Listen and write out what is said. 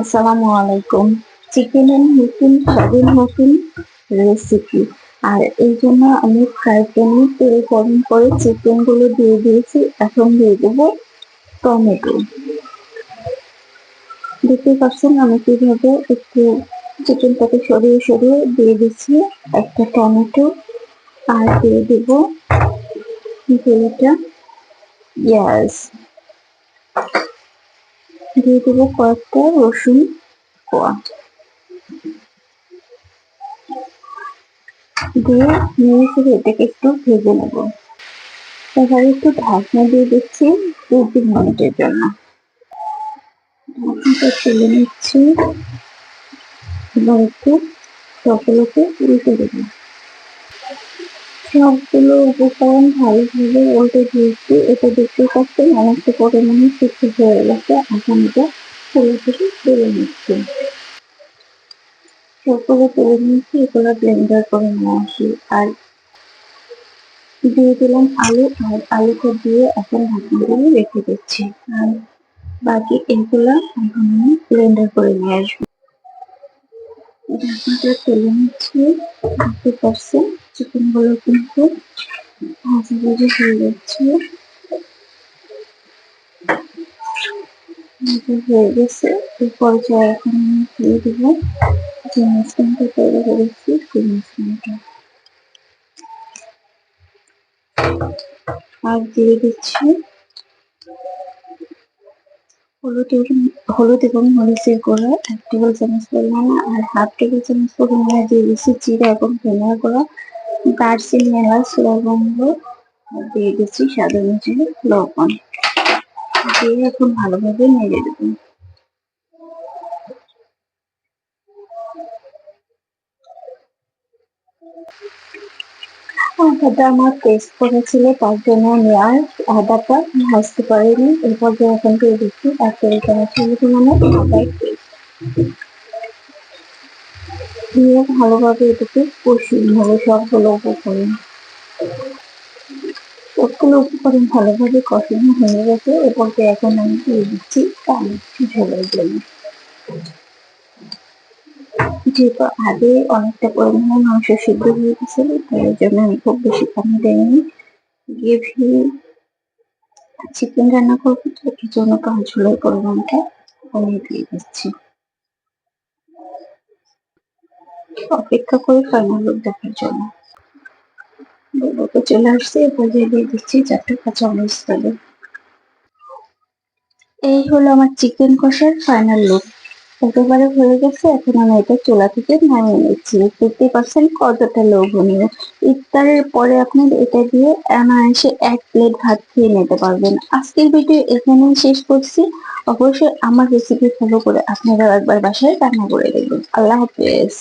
আসসালামু আলাইকুম। চিকেনের নতুন স্বাদের নতুন রেসিপি আর এই জন্য আমি ফ্রাই প্যানে তেল গরম করে চিকেনগুলো দিয়ে দিয়েছি। এখন দিয়ে দেবো টমেটো। দেখতে পাচ্ছেন আমি কীভাবে একটু চিকেনটাকে সরিয়ে সরিয়ে দিয়ে দিচ্ছি একটা টমেটো। আর দিয়ে দেবো এটা ইয়াস দিয়ে দেবো কয়েকটা রসুন কোয়া। দিয়ে নিয়ে ফিরে এটাকে একটু ভেজে নেব। এবার একটু ঢাকনা দিয়ে দিচ্ছি দু তিন মিনিটের জন্য। ঢাকনাটা তুলে নিচ্ছি। এবার একটু সবগুলোকে উল্টে দেবো। সবগুলো উপকরণ ভালোভাবে উল্টে দিয়েছি। এটা দেখতে পাচ্ছেন অনেকটা পরিমাণে সিদ্ধ হয়ে গেছে। এখন এটা তুলে থেকে তুলে নিচ্ছি। সবগুলো তুলে নিয়েছি, এগুলো ব্লেন্ডার করে নিয়ে আসি। আর দিয়ে দিলাম আলু, আর আলুটা দিয়ে এখন ঢাকনা দিয়ে রেখে দিচ্ছি। আর বাকি এগুলো এখন আমি ব্লেন্ডার করে নিয়ে আসব। ঢাকনাটা তুলে নিচ্ছি দেখতে পাচ্ছেন চিকেনগুলো কিন্তু ভাজা ভাজা হয়ে যাচ্ছে। গেছে। দিয়ে হলুদ এবং মরিচের গুঁড়া, এক টেবিল চামচ পরিমাণে আর হাফ টেবিল চামচ পরিমাণে দিয়ে দিচ্ছি জিরা এবং ধনিয়া গুঁড়া। দারচিনি এলাচ লবঙ্গ দিয়ে দিচ্ছি স্বাদ অনুযায়ী লবণ। দিয়ে এখন ভালোভাবে নেড়ে দেবো। আদাটা আমার টেস্ট করেছিল, তার জন্য আমি আর আদাটা ভাজতে পারিনি। এরপর যে এখন দিয়ে দিচ্ছি চামচ পরিমাণে আদার পেস্ট দিয়ে ভালোভাবে এটাকে কষিয়ে সবগুলো উপকরণ। সবগুলো উপকরণ ভালোভাবে কষানো হয়ে গেছে। এরপর যে এখন আমি দিয়ে দিচ্ছি পানি ঝোলের জন্য। যেহেতু আগে অনেকটা পরিমাণে মাংস সিদ্ধ হয়ে গেছিল, তাই জন্য আমি খুব বেশি পানি দেয়নি গ্রেভি চিকেন রান্না করব, তো এই জন্য পাঁচ ঝোলের পরিমাণটা কমিয়ে দিয়ে দিচ্ছি। অপেক্ষা করে ফাইনাল লুক দেখার জন্য। চলে আসছে দিয়ে দিচ্ছি কাঁচা মরিচ তবে এই হলো আমার চিকেন কষার ফাইনাল লুক একেবারে হয়ে গেছে, এখন আমি এটা থেকে নামিয়ে নিচ্ছি। দেখতে পাচ্ছেন কতটা লোভনীয়। ইফতারের পরে আপনি এটা দিয়ে অনায়াসে এক প্লেট ভাত খেয়ে নিতে পারবেন। আজকের ভিডিও এখানেই শেষ করছি। অবশ্যই আমার রেসিপি ফলো করে আপনারা একবার বাসায় রান্না করে দেখবেন। আল্লাহ হাফেজ।